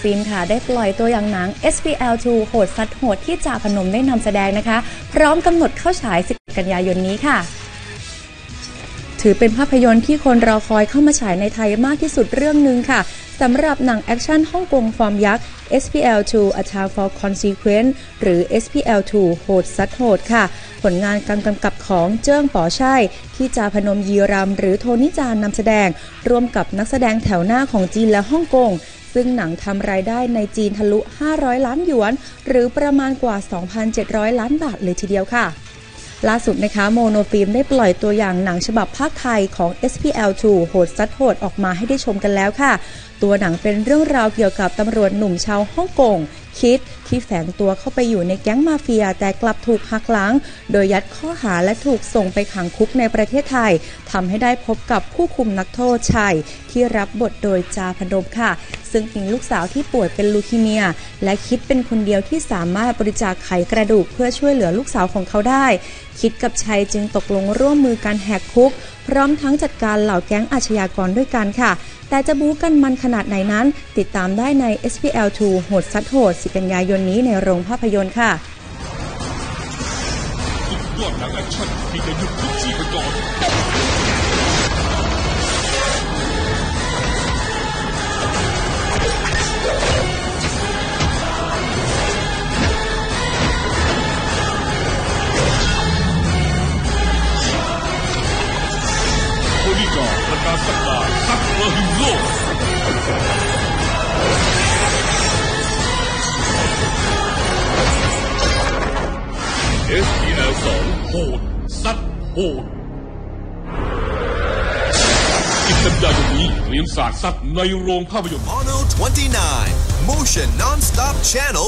ฟิล์มค่ะได้ปล่อยตัวอย่างหนัง SPL2 โหดซัดโหดที่จ่าพนมได้นำแสดงนะคะ พร้อมกำหนดเข้าฉาย10กันยายนนี้ค่ะ ถือเป็นภาพยนตร์ที่คนรอคอยเข้ามาฉายในไทยมากที่สุดเรื่องหนึ่งค่ะสำหรับหนังแอคชั่นฮ่องกงฟอร์มยักษ์ SPL2 A Time for Consequence หรือ SPL2 โหดซัดโหดค่ะ ผลงานการกำกับของเจิ้งป๋อช่ายที่จาพนมยีรำหรือโทนิจานนำแสดง ร่วมกับนักแสดงแถวหน้าของจีนและฮ่องกง ซึ่งหนังทำรายได้ในจีนทะลุ 500 ล้านหยวน หรือประมาณกว่า 2,700 ล้านบาทเลยทีเดียวค่ะ ล่าสุดนะคะโมโนฟิล์มได้ปล่อยตัวอย่างหนังฉบับภาคไทยของ SPL2 โหดซัดโหดออกมาให้ได้ชมกันแล้วค่ะ ตัวหนังเป็นเรื่องราวเกี่ยวกับตำรวจหนุ่มชาวฮ่องกงคิดที่แฝงตัวเข้าไปอยู่ในแก๊งมาเฟีย แต่กลับถูกหักหลัง โดยยัดข้อหาและถูกส่งไปขังคุกในประเทศไทยทำให้ได้พบกับผู้คุมนักโทษชายที่รับบทโดยจาพนมค่ะ ซึ่งมีลูกสาวที่ป่วยเป็นลูคีเมีย และคิดเป็นคนเดียวที่สามารถบริจาคไขกระดูกเพื่อช่วยเหลือลูกสาวของเขาได้ คิดกับชัยจึงตกลงร่วมมือการแหกคุก พร้อมทั้งจัดการเหล่าแก๊งอาชญากรด้วยกันค่ะ แต่จะบู๊กันมันขนาดไหนนั้น ติดตามได้ใน SPL2 โหดซัดโหด10กันยายนนี้ในโรงภาพยนตร์ค่ะยอดหนังแอคชั่นที่จะหยุดทุกชีพจร โหดซัดโหดอีกกันยายนนี้เตรียมสาดซัดในโรงภาพยนตร์ Mono 29 Motion Non-Stop Channel